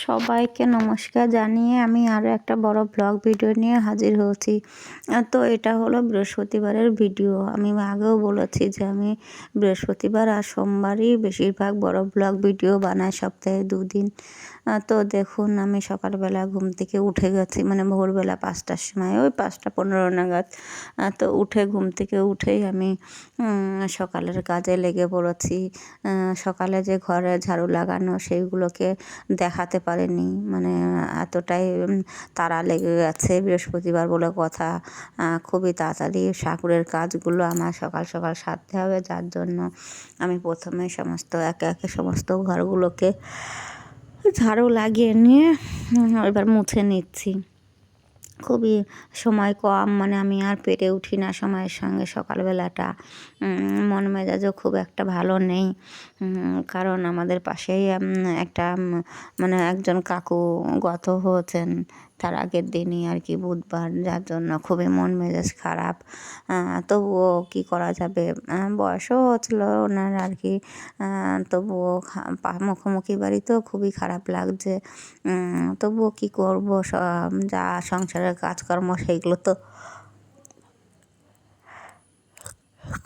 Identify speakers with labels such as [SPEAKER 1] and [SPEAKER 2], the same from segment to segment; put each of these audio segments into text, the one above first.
[SPEAKER 1] সবাইকে নমস্কার জানিয়ে আমি আরও একটা বড় ব্লগ ভিডিও নিয়ে হাজির হয়েছি। তো এটা হলো বৃহস্পতিবারের ভিডিও আমি আগেও বলেছি যে আমি বৃহস্পতিবার আর সোমবারই বেশিরভাগ বড় ব্লগ ভিডিও বানাই সপ্তাহে দুদিন। তো দেখুন, আমি সকালবেলা ঘুম থেকে উঠে গেছি মানে ভোরবেলা পাঁচটার সময়, ওই পাঁচটা পনেরো নাগাদ। তো উঠে ঘুম থেকে উঠেই আমি সকালের কাজে লেগে পড়েছি। সকালে যে ঘরে ঝাড়ু লাগানো সেইগুলোকে দেখাতে পারেনি মানে এতটাই তারা লেগে গেছে বৃহস্পতিবার বলে কথা। খুবই তাড়াতাড়ি ঠাকুরের কাজগুলো আমার সকাল সকাল সারতে হবে, যার জন্য আমি প্রথমে সমস্ত, একে একে সমস্ত ঘরগুলোকে ঝাড়ু লাগিয়ে নিয়ে এবার মুছে নিচ্ছি। খুবই সময় কম মানে আমি আর পেরে উঠি না সময়ের সঙ্গে সকালবেলাটা। মন মেজাজও খুব একটা ভালো নেই। কারণ আমাদের পাশেই একটা মানে একজন কাকু গত হয়েছেন। তার আগের দিনই আর কি বুধবার, যার জন্য খুবই মন মেজাজ খারাপ। তবুও কী করা যাবে? বয়সও হচ্ছিল ওনার আর কি। তবুও মুখোমুখি বাড়িতেও খুবই খারাপ লাগছে। তবুও কী করব? যা সংসারের কাজকর্ম সেইগুলো তো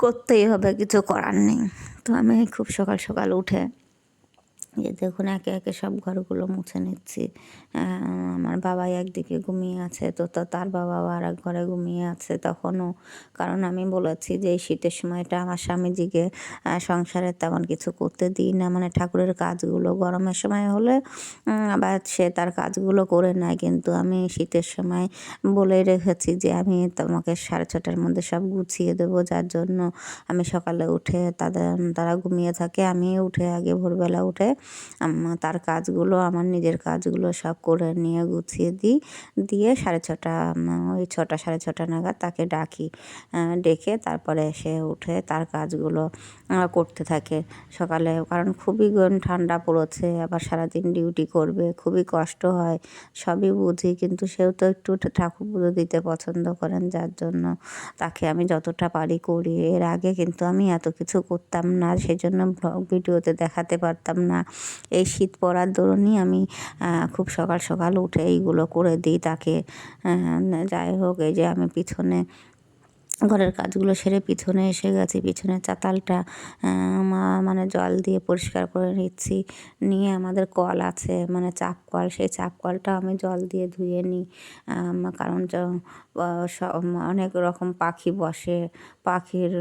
[SPEAKER 1] করতেই হবে, কিছু করার নেই। তো আমি খুব সকাল সকাল উঠে যে দেখুন একে একে সব ঘরগুলো মুছে নিচ্ছি। আমার বাবাই একদিকে ঘুমিয়ে আছে, তো তো তার বাবা আর এক ঘরে ঘুমিয়ে আছে তখনও। কারণ আমি বলেছি যে এই শীতের সময়টা আমার স্বামীজিকে সংসারে তেমন কিছু করতে দিই না। মানে ঠাকুরের কাজগুলো গরমের সময় হলে আবার সে তার কাজগুলো করে নেয়। কিন্তু আমি শীতের সময় বলে রেখেছি যে আমি তোমাকে সাড়ে ছটার মধ্যে সব গুছিয়ে দেবো। যার জন্য আমি সকালে উঠে তাদের, তারা ঘুমিয়ে থাকে, আমি উঠে আগে ভোরবেলা উঠে তার কাজগুলো, আমার নিজের কাজগুলো সব করে নিয়ে গুছিয়ে দিই। দিয়ে সাড়ে ছটা ওই ছটা, সাড়ে ছটা নাগাদ তাকে ডাকি। ডেকে তারপরে সে উঠে তার কাজগুলো করতে থাকে সকালে। কারণ খুবই ঠান্ডা পড়েছে, আবার সারাদিন ডিউটি করবে, খুবই কষ্ট হয়, সবই বুঝি। কিন্তু সেও তো একটু ঠাকুর পুজো দিতে পছন্দ করেন, যার জন্য তাকে আমি যতটা পারি করি। এর আগে কিন্তু আমি এত কিছু করতাম না, সেজন্য ব্লগ ভিডিওতে দেখাতে পারতাম না। এই শীত পড়ার দরুনই আমি খুব সকাল সকাল উঠে এইগুলো করে দিই তাকে। যাই হোক, এই যে আমি পিছনে, ঘরের কাজগুলো সেরে পিছনে এসে গেছি। পিছনে চাতালটা মানে জল দিয়ে পরিষ্কার করে নিচ্ছি। নিয়ে আমাদের কল আছে মানে চাপ কল। সেই চাপ কলটা আমি জল দিয়ে ধুয়ে নিই। কারণ অনেক রকম পাখি বসে, পাখির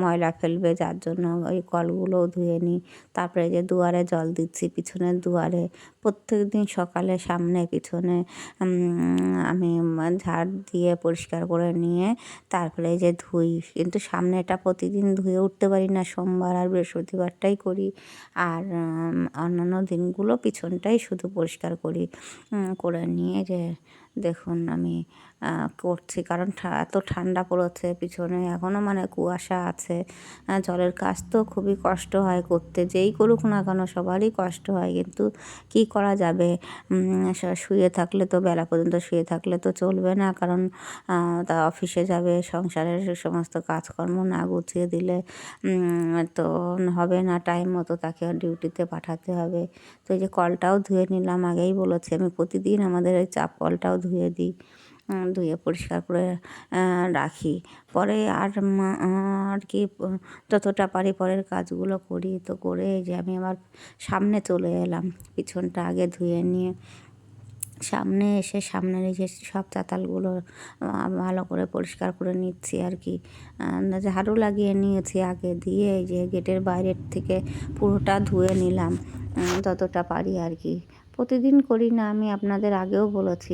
[SPEAKER 1] ময়লা ফেলবে যার জন্য ওই কলগুলোও ধুয়ে নিই তারপরে যে দুয়ারে জল দিচ্ছি, পিছনের দুয়ারে। প্রত্যেক দিন সকালে সামনে, পিছনে আমি ঝাড় দিয়ে পরিষ্কার করে নিয়ে তারপরে যে ধুই। কিন্তু সামনেটা প্রতিদিন ধুয়ে উঠতে পারি না, সোমবার আর বৃহস্পতিবারটাই করি। আর অন্যান্য দিনগুলো পিছনটাই শুধু পরিষ্কার করি করে নিয়ে যে দেখুন আমি করছি। কারণ এত ঠান্ডা পড়েছে পিছনে। এখনও মানে কুয়াশা আছে। জলের কাজ তো খুবই কষ্ট হয় করতে। যেই করুক না কেন সবারই কষ্ট হয়। কিন্তু কি করা যাবে? শুয়ে থাকলে তো বেলা পর্যন্ত শুয়ে থাকলে তো চলবে না। কারণ তা অফিসে যাবে, সংসারের সমস্ত কাজকর্ম না গুছিয়ে দিলে তো হবে না। টাইম মতো তাকে ডিউটিতে পাঠাতে হবে। তো এই যে কলটাও ধুয়ে নিলাম, আগেই বলেছি আমি প্রতিদিন আমাদের ওই চাপ কলটাও ধুয়ে দিই। ধুয়ে পরিষ্কার করে রাখি। পরে আর আর কি, যতটা পারি পরের কাজগুলো করি। তো করে যে আমি আবার সামনে চলে এলাম, পিছনটা আগে ধুয়ে নিয়ে। সামনে এসে সামনের এই যে সব চাতালগুলো ভালো করে পরিষ্কার করে নিচ্ছি আর কি। ঝাড়ু লাগিয়ে নিয়েছি আগে দিয়ে এই যে গেটের বাইরের থেকে পুরোটা ধুয়ে নিলাম যতটা পারি আর কি। প্রতিদিন করি না, আমি আপনাদের আগেও বলেছি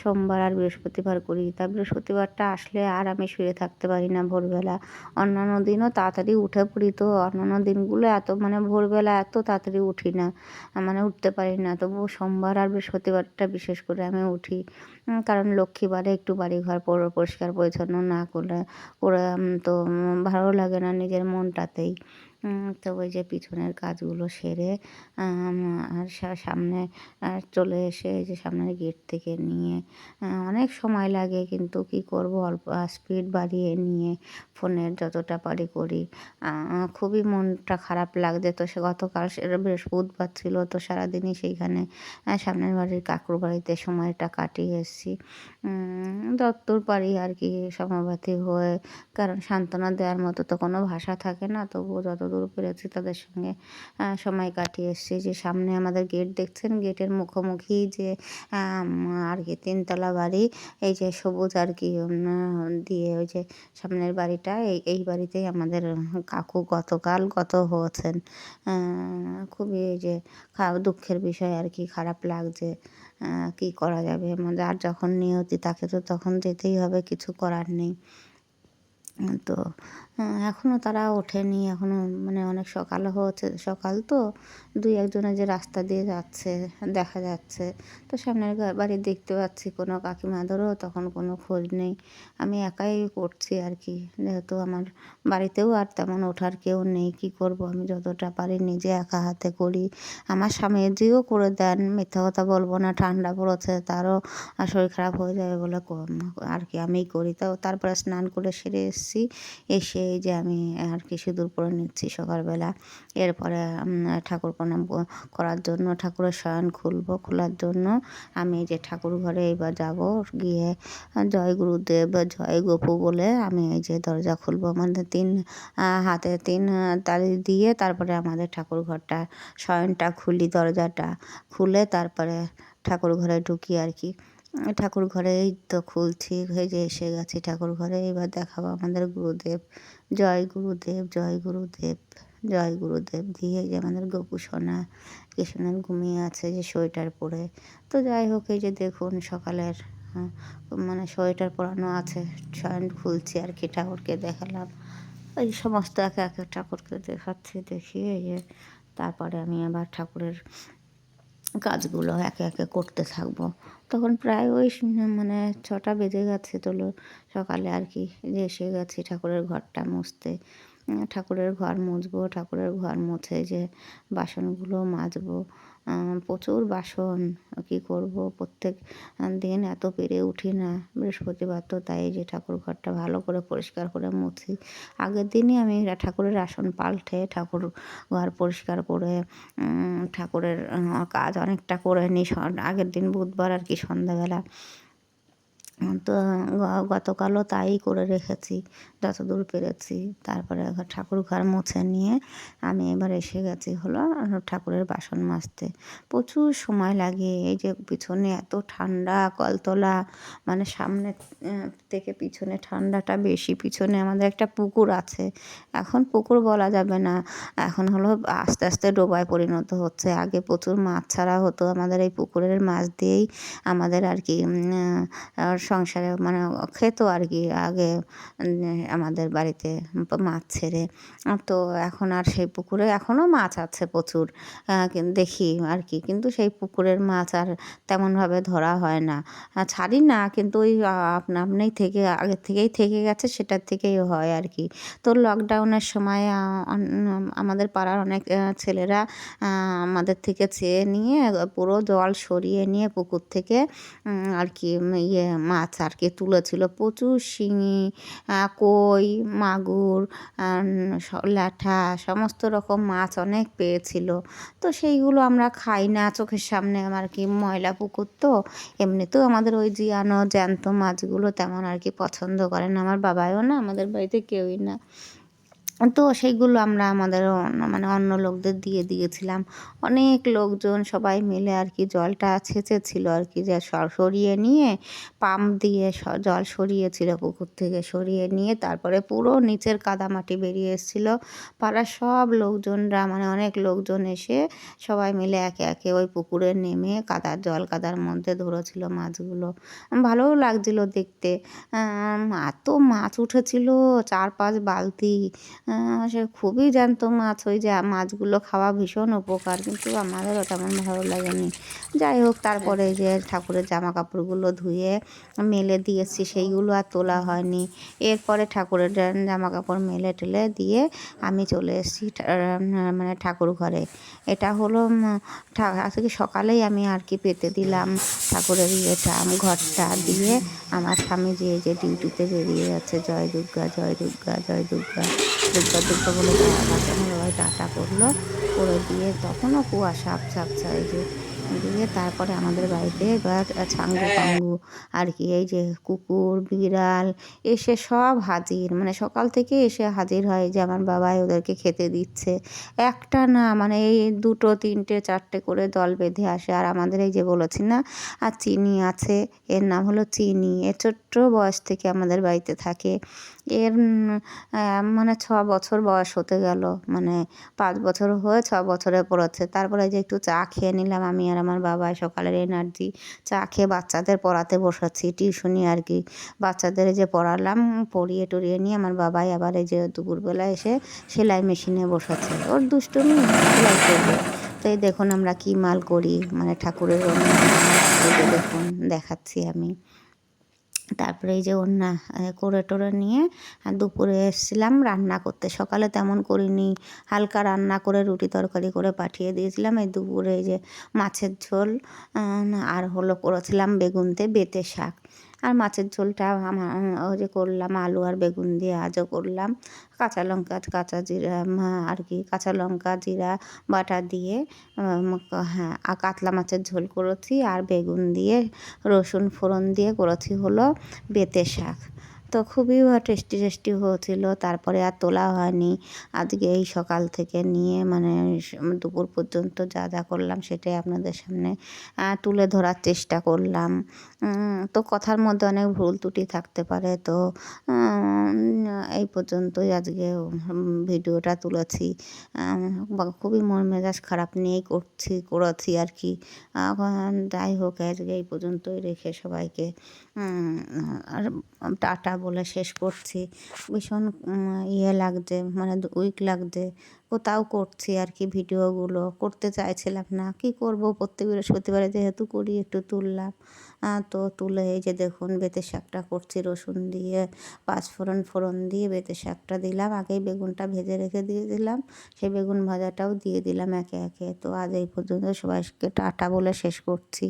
[SPEAKER 1] সোমবার আর বৃহস্পতিবার করি। তা বৃহস্পতিবারটা আসলে আর আমি শুয়ে থাকতে পারি না ভোরবেলা। অন্যান্য দিনও তাড়াতাড়ি উঠে পড়ি তো, অন্যান্য দিনগুলো এত মানে ভোরবেলা এত তাড়াতাড়ি উঠি না মানে উঠতে পারি না। তবুও সোমবার আর বৃহস্পতিবারটা বিশেষ করে আমি উঠি কারণ লক্ষ্মীবারে একটু বাড়িঘর পরিষ্কার পরিচ্ছন্ন না করলে করে তো ভালো লাগে না নিজের মনটাতেই। তো ওই যে পিছনের কাজগুলো সেরে আর সামনে চলে এসে এই যে সামনের গেট থেকে নিয়ে অনেক সময় লাগে কিন্তু কি করব? অল্প স্পিড বাড়িয়ে নিয়ে ফোনের যতটা পারি করি। খুবই মনটা খারাপ লাগছে। তো সে গতকাল বৃহস্পতিবার ছিল, তো সারাদিনই সেইখানে সামনের বাড়ির কাকুর বাড়িতে সময়টা কাটিয়ে এসেছি। দত্তর পারি আর কি সমাবাতি হয়ে, কারণ সান্ত্বনা দেওয়ার মতো তো কোনো ভাষা থাকে না, তবুও যতদূর পেরেছি তাদের সঙ্গে সময় কাটিয়ে এসেছি। যে সামনে আমাদের গেট দেখছেন? গেটের মুখোমুখি যে আর কি তিনতলা বাড়ি, এই যে সবুজ আর কি দিয়ে ওই যে সামনের বাড়িটা, এই এই বাড়িতেই আমাদের কাকু গতকাল গত হয়েছেন। খুবই যে দুঃখের বিষয় আর কি, খারাপ লাগছে কি করা যাবে? আমাদের আর যখন নিয়তি তাকে তো তখন যেতেই হবে, কিছু করার নেই। তো এখনও তারা ওঠেনি এখনও মানে অনেক সকাল হচ্ছে, সকাল তো, দুই একজনে যে রাস্তা দিয়ে যাচ্ছে, দেখা যাচ্ছে, তো সামনের বাড়ি দেখতে পাচ্ছি কোনো কাকিমাদেরও, তখন কোনো খোঁজ নেই, আমি একাই করছি আর কি, যেহেতু আমার বাড়িতেও আর তেমন ওঠার কেউ নেই, কি করব আমি যতটা পারি নিজে একা হাতে করি, আমার স্বামীজিও করে দেন, মিথ্যা কথা বলব না, ঠান্ডা পড়েছে, তারও শরীর খারাপ হয়ে যাবে বলে আর কি আমিই করি, তো তারপরে স্নান করে সেরে এসেছি, এসে এই যে আমি আর কি সিঁদুর পরে নিচ্ছি সকালবেলা। এরপরে ঠাকুর প্রণাম করার জন্য, ঠাকুরের শয়ন খুলব, খোলার জন্য আমি যে ঠাকুর ঘরে এবার যাব। গিয়ে, জয় গুরুদেব, জয় গোপু বলে আমি এই যে দরজা খুলবো। আমাদের তিন হাতে তিন তালি দিয়ে তারপরে আমাদের ঠাকুর ঘরটা, শয়নটা খুলি, দরজাটা খুলে তারপরে ঠাকুর ঘরে ঢুকি আর কি। ঠাকুর ঘরে এই তো খুলছি হয়ে যে এসে গেছি ঠাকুর ঘরে। এবার দেখাবো আমাদের গুরুদেব। জয় গুরুদেব জয় গুরুদেব জয় গুরুদেব। দিয়ে যে আমাদের গোপু সোনা, কৃষ্ণের ঘুমিয়ে আছে যে সোয়েটার পরে। তো যাই হোক, এই যে দেখুন সকালের মানে সোয়েটার পরানো আছে। শয়ন খুলছি আর কি ঠাকুরকে দেখালাম। এই সমস্ত একে একে ঠাকুরকে দেখাচ্ছি দেখিয়ে এই যে। তারপরে আমি আবার ঠাকুরের কাজগুলো একে একে করতে থাকব। তখন প্রায় ওই মানে ছটা বেজে গেছে তোলো সকালে আর কি, যে এসে গেছি ঠাকুরের ঘরটা মুছতে। ঠাকুরের ঘর মুছবো, ঠাকুরের ঘর মুছে যে বাসনগুলো মাজবো। প্রচুর বাসন কি করব? প্রত্যেক দিন এত পেরে উঠি না বৃহস্পতিবার তো, তাই যে ঠাকুর ঘরটা ভালো করে পরিষ্কার করে মুছি। আগের দিনই আমি ঠাকুরের আসন পাল্টে, ঠাকুর ঘর পরিষ্কার করে ঠাকুরের কাজ অনেকটা করে নিই আগের দিন বুধবার আর কি সন্ধ্যাবেলা। তো গতকালও তাই করে রেখেছি। যতদূর পেরেছি। তারপরে ঠাকুর ঘর মুছে নিয়ে আমি এবার এসে গেছি হলো ঠাকুরের বাসন মাজতে। প্রচুর সময় লাগে, এই যে পিছনে এত ঠান্ডা কলতলা মানে সামনে থেকে পিছনে ঠান্ডাটা বেশি, পিছনে আমাদের একটা পুকুর আছে। এখন পুকুর বলা যাবে না, এখন হলো আস্তে আস্তে ডোবায় পরিণত হচ্ছে। আগে প্রচুর মাছ ছাড়া হতো, আমাদের এই পুকুরের মাছ দিয়েই আমাদের আর কি সংসারে মানে খেত আর কি, আগে আমাদের বাড়িতে মাছ ছেড়ে। তো এখন আর সেই পুকুরে এখনও মাছ আছে প্রচুর। দেখি আর কি। কিন্তু সেই পুকুরের মাছ আর তেমনভাবে ধরা হয় না। ছাড়ি না কিন্তু ওই আপনা আপনিই থেকে আগের থেকেই থেকে গেছে সেটার থেকেই হয় আর কি। তো লকডাউনের সময় আমাদের পাড়ার অনেক ছেলেরা আমাদের থেকে চেয়ে নিয়ে পুরো জল সরিয়ে নিয়ে পুকুর থেকে আর কি ইয়ে মাছ আর কি তুলেছিল। প্রচুর শিঙি আহ, কই মাগুর ল্যাঠা, সমস্ত রকম মাছ অনেক পেয়েছিল। তো সেইগুলো আমরা খাই না, চোখের সামনে আমার কি ময়লা পুকুর তো? এমনিতেও আমাদের ওই জিয়ানো, জ্যান্ত মাছগুলো তেমন আর কি পছন্দ করে না আমার বাবাও না, আমাদের বাড়িতে কেউই না। তো সেইগুলো আমরা আমাদের মানে অন্য লোকদের দিয়ে দিয়েছিলাম। অনেক লোকজন সবাই মিলে আর কি জলটা ছেঁচেছিল আর কি, যে সরিয়ে নিয়ে পাম্প দিয়ে জল সরিয়েছিল পুকুর থেকে, সরিয়ে নিয়ে তারপরে পুরো নিচের কাদামাটি বেরিয়ে এসেছিল। পাড়ার সব লোকজনরা মানে অনেক লোকজন এসে সবাই মিলে একে একে ওই পুকুরে নেমে কাদার জল কাদার মধ্যে ধরেছিল মাছগুলো। ভালোও লাগছিল দেখতে। এত মাছ উঠেছিল, চার পাঁচ বালতি। সে খুবই জ্যান্ত মাছ, ওই যে মাছগুলো খাওয়া ভীষণ উপকার, কিন্তু আমাদেরও তেমন ভালো লাগেনি। যাই হোক, তারপরে যে ঠাকুরের জামা কাপড়গুলো ধুয়ে মেলে দিয়েছি, সেইগুলো আর তোলা হয়নি। এরপরে ঠাকুরের জামা কাপড় মেলে টেলে দিয়ে আমি চলে এসেছি মানে ঠাকুর ঘরে। এটা হলো আজকে সকালেই আমি আর কি পেতে দিলাম ঠাকুরের ইয়েটা ঘরটা দিয়ে। আমার স্বামী যে যে ডিউটিতে বেরিয়ে যাচ্ছে, জয় দুর্গা জয় দুর্গা জয় দুর্গা। দুর্গা দুর্গা বলে বাবা টাটা করল, করে দিয়ে তখনও কুয়াশা আপছা আপছা এই যে, দিয়ে তারপরে আমাদের বাড়িতে ছাঙ্গু পাঙ্গু আর কি, এই যে কুকুর, বিড়াল এসে সব হাজির মানে সকাল থেকে এসে হাজির হয় যে আমার বাবাই ওদেরকে খেতে দিচ্ছে। একটা না মানে এই দুটো, তিনটে, চারটে করে দল বেঁধে আসে। আর আমাদের এই যে বলেছি না, আর চিনি আছে, এর নাম হলো চিনি। এ ছোট্ট বয়স থেকে আমাদের বাড়িতে থাকে। এর মানে ছ বছর বয়স হতে গেল। মানে পাঁচ বছর হয়ে ছ বছরে পড়েছে তারপরে যে একটু চা খেয়ে নিলাম আমি আর আমার বাবা সকালের এনার্জি চা খেয়ে বাচ্চাদের পড়াতে বসাচ্ছি টিউশনি আর কি। বাচ্চাদের যে পড়ালাম, পড়িয়ে টড়িয়ে নিয়ে আমার বাবাই আবার এই যে দুপুরবেলা এসে সেলাই মেশিনে বসাচ্ছে। ওর দুষ্টুমি সেলাই করবে। তো এই দেখুন আমরা কী মাল করি। মানে ঠাকুরের দেখুন, দেখাচ্ছি আমি। তারপরে এই যে ওন্না করে টোরে নিয়ে দুপুরে এসেছিলাম রান্না করতে। সকালে তেমন করিনি, হালকা রান্না করে রুটি তরকারি করে পাঠিয়ে দিয়েছিলাম। এই দুপুরে এই যে মাছের ঝোল আর হলো করেছিলাম বেগুনতে বেতে শাক। আর মাছের ঝোলটা আমার ওই যে করলাম, আলু আর বেগুন দিয়ে আজও করলাম। কাঁচা লঙ্কা, কাঁচা জিরা আর কি, কাঁচা লঙ্কা, জিরা, বাটা দিয়ে হ্যাঁ কাতলা মাছের ঝোল করেছি আর বেগুন দিয়ে, রসুন ফোড়ন দিয়ে করেছি হলো বেতে শাক। তো খুবই টেস্টি টেস্টি হয়েছিল। তারপরে আর তোলা হয়নি। আজকে এই সকাল থেকে নিয়ে মানে দুপুর পর্যন্ত যা যা করলাম সেটাই আপনাদের সামনে তুলে ধরার চেষ্টা করলাম। তো কথার মধ্যে অনেক ভুল ত্রুটি থাকতে পারে। তো এই পর্যন্তই আজকে ভিডিওটা তুলেছি। খুবই মন মেজাজ খারাপ নিয়েই করছি, করেছি আর কি। যাই হোক, আজকে এই পর্যন্তই রেখে সবাইকে আর টাটা বলে শেষ করছি। ভীষণ ইয়ে লাগছে মানে উইক লাগছে। কোথাও করছি আর কি ভিডিওগুলো। করতে চাইছিলাম না, কি করব? প্রত্যেক বৃহস্পতিবারে যেহেতু করি, একটু তুললাম। তো তুলে এই যে দেখুন, বেতে শাকটা করছি, রসুন দিয়ে, পাঁচফোড়ন ফোড়ন দিয়ে বেতে শাকটা দিলাম। আগেই বেগুনটা ভেজে রেখে দিয়ে দিলাম। সেই বেগুন ভাজাটাও দিয়ে দিলাম একে একে। তো আজ এই পর্যন্ত সবাইকে টাটা বলে শেষ করছি।